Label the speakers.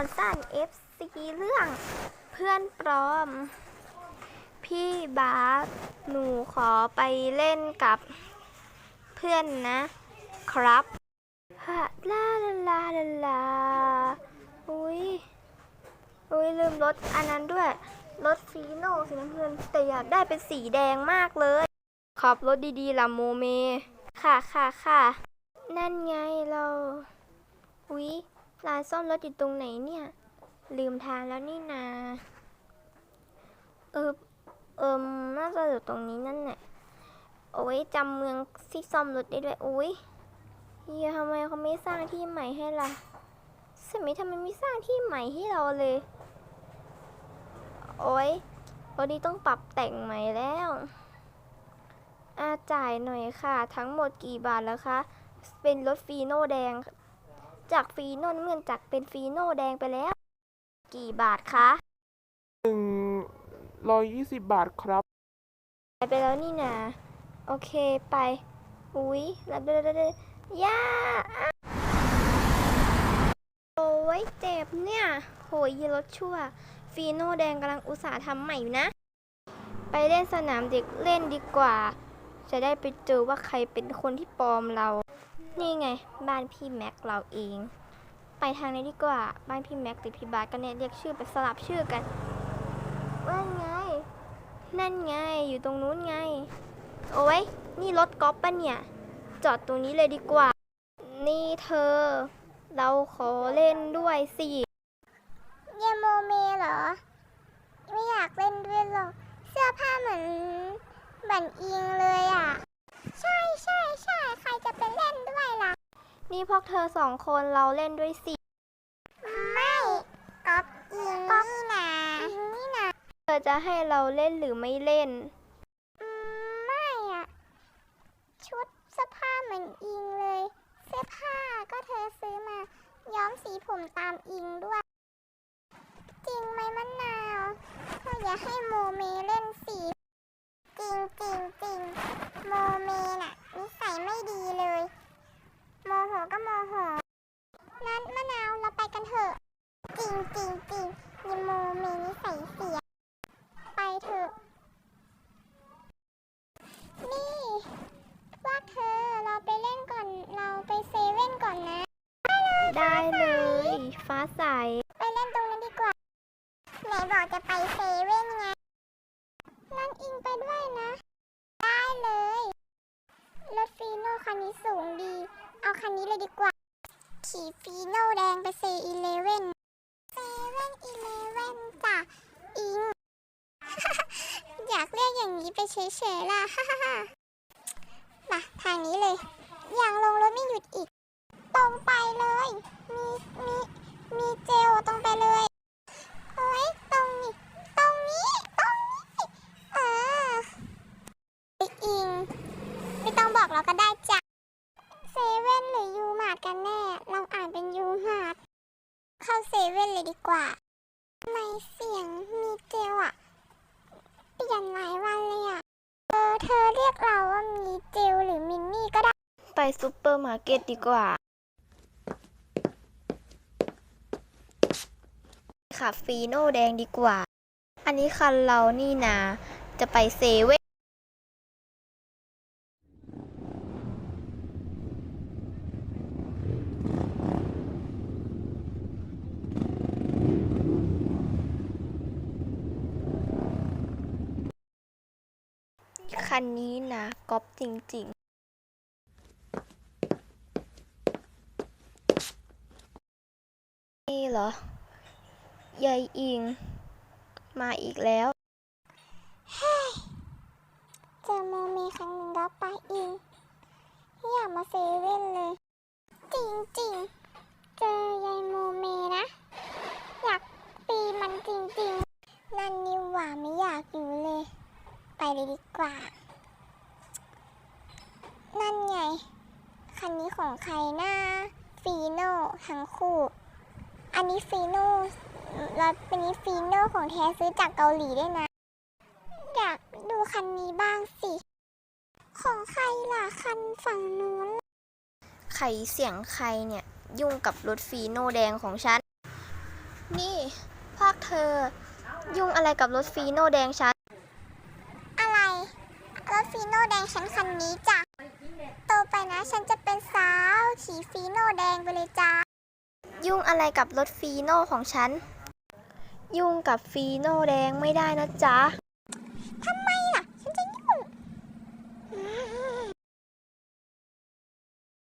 Speaker 1: รสั้น FC เรื่องเพื่อนปลอม พี่บาสหนูขอไปเล่นกับเพื่อนนะครับฮะลาลาลาลาลาอุ้ยอุ้ยลืมรถอันนั้นด้วย รถฟีโน่สีน้ำเงินแต่อยากได้เป็นสีแดงมากเลยขับรถดีๆล่ะโมเม ค่ะค่ะค่ะ นั่นไงเรา อุ๊ย ร้านซ่อมรถอยู่ตรงไหนเนี่ย ลืมทางแล้วนี่นา เออเอิมน่าจะอยู่ตรงนี้นั่นแหละโอ้ยจำเมืองที่ซ่อมรถได้ด้วยโอ้ยเฮียทำไมเขาไม่สร้างที่ใหม่ให้ล่ะสมัยทำไมไม่สร้างที่ใหม่ให้เราเลย โอ้ยวันนี้ต้องปรับแต่งใหม่แล้วอาจ่ายหน่อยค่ะ ทั้งหมดกี่บาทแล้วคะ เป็นรถฟีโน่แดง จากฟีโน่น้ำเงินจากเป็นฟีโน่แดงไปแล้ว กี่บาทคะ
Speaker 2: หนึ่งร้อยยี่สิบบาทครับ
Speaker 1: ไปไปแล้วนี่นะโอเคไป อุ๊ยแล้วเด้อเด้อเด้อย่าอะโอ้ยเจ็บเนี่ย โหยยีรถชั่ว ฟีโน่แดงกำลังอุตส่าห์ทำใหม่อยู่นะ ไปเล่นสนามเด็กเล่นดีกว่า จะได้ไปเจอว่าใครเป็นคนที่ปลอมเรา นี่ไง บ้านพี่แม็กเราเอง ไปทางนี้ดีกว่า บ้านพี่แม็กหรือพี่บาสกันเนี่ยเรียกชื่อไปสลับชื่อกันว่าไง นั่นไง อยู่ตรงนู้นไง โอ้ย นี่รถก๊อปปะเนี่ย จอดตรงนี้เลยดีกว่า นี่เธอ เราขอเล่นด้วยสิ
Speaker 3: เยโมเมเหรอ ไม่อยากเล่นด้วยหรอก เสื้อผ้าเหมือนบันอิงเลยอะ ใช่ใช่ใครจะไปเล่นด้วยล่ะ
Speaker 1: นี่พวกเธอสองคนเราเล่นด้วยสิ
Speaker 3: ไม่ก๊อปอิงก๊อปนี่นะนี่นะ
Speaker 1: เธอจะให้เราเล่นหรือไม่เล่น
Speaker 3: อืมไม่อะชุดเสื้อผ้าเหมือนอิงเลย เสื้อผ้าก็เธอซื้อมา ย้อมสีผมตามอิงด้วย จริงไหมมะนาวเธออย่าให้โมเมเล่นสี จริงจริงจริงโมเมน่ะนิสัยไม่ดีเลย โมโหก็โมโหนั้นมะนาวเราไปกันเถอะ จริงจริงจริงยิโมเมนิสัยเสีย ไปเถอะ นี่พวกเธอเราไปเล่นก่อน เราไปเซเว่นก่อนนะ
Speaker 1: ได้เลย ฟ้าใส
Speaker 3: ไปเล่นตรงนั้นดีกว่า ไหนบอกจะไปเซเว่นไง นั่นอิงไปด้วยนะ ได้เลย รถฟีโน่คันนี้สูงดี เอาคันนี้เลยดีกว่า ขี่ฟีโน่แดงไปเซอีเลเว่นเซเว่นอีเลเว่นจ้ะ อิง อยากเรียกอย่างนี้ไปเฉยๆล่ะ มาทางนี้เลยยังลงรถไม่หยุดอีก ตรงไปเลย มีมีมีเจลตรงไปเลยเฮ้ยตรงนี้ตรงนี้ตรงนี้เออไปอิงไม่ต้องบอกเราก็ได้จ้ะเซเว่นหรือยูมาร์ทกันแน่ เราอ่านเป็นยูมาร์ทเข้าเซเว่นเลยดีกว่าทำไมเสียงมีเจลอะเปลี่ยนหลายวันเลยอะเออเธอเรียกเราว่ามีเจลหรือมินนี่ก็ได้
Speaker 1: ไปซูเปอร์มาร์เก็ตดีกว่า ขับฟีโน่แดงดีกว่า อันนี้คันเรานี่นาจะไปเซเว่นคันนี้นะก๊อปจริง ๆนี่เหรอ ยายอิง มาอีกแล้ว
Speaker 3: เจอโมเมครั้งหนึ่งแล้วไปอิงไม่อยากมาเซเว่นเลย จริงจริงเจอยายโมเมนะ อยากตีมันจริงจริงนั่นนิวหว่าไม่อยากอยู่เลย ไปเลยดีกว่า นั่นไง คันนี้ของใครนะฟีโน่ทั้งคู่ อันนี้ฟีโน่ แล้วเป็นนี้ฟีโน่ของแท้ซื้อจากเกาหลีด้วยนะ อยากดูคันนี้บ้างสิ ของใครล่ะคันฝั่งนู้น
Speaker 1: ใครเสียงใครเนี่ย ยุ่งกับรถฟีโน่แดงของฉัน นี่พวกเธอ ยุ่งอะไรกับรถฟีโน่แดงฉัน
Speaker 3: อะไร รถฟีโน่แดงฉันคันนี้จ้ะโตไปนะฉันจะเป็นสาวขี่ฟีโน่แดงไปเลยจ้า
Speaker 1: ยุ่งอะไรกับรถฟีโน่ของฉัน ยุ่งกับฟีโน่แดงไม่ได้นะจ๊ะ
Speaker 3: ทำไมล่ะ ฉันจะยุ่ง